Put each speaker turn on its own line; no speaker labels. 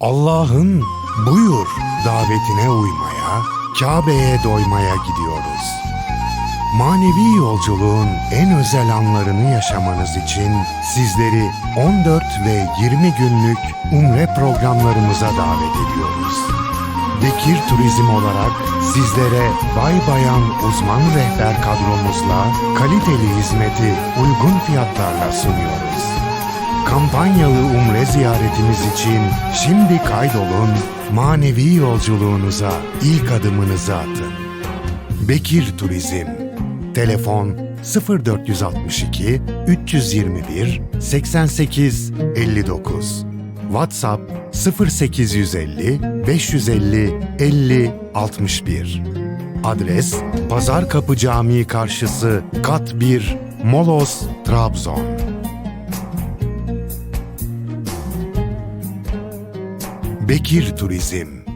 Allah'ın buyur davetine uymaya, Kabe'ye doymaya gidiyoruz. Manevi yolculuğun en özel anlarını yaşamanız için sizleri 14 ve 20 günlük umre programlarımıza davet ediyoruz. Bekir Turizm olarak sizlere bay bayan uzman rehber kadromuzla kaliteli hizmeti uygun fiyatlarla sunuyoruz. Kampanyalı umre ziyaretiniz için şimdi kaydolun, manevi yolculuğunuza ilk adımınızı atın. Bekir Turizm. Telefon 0462 321 88 59 WhatsApp 0850 550 50 61 Adres Pazar Kapı Camii karşısı Kat 1 Molos, Trabzon Bekir Turizm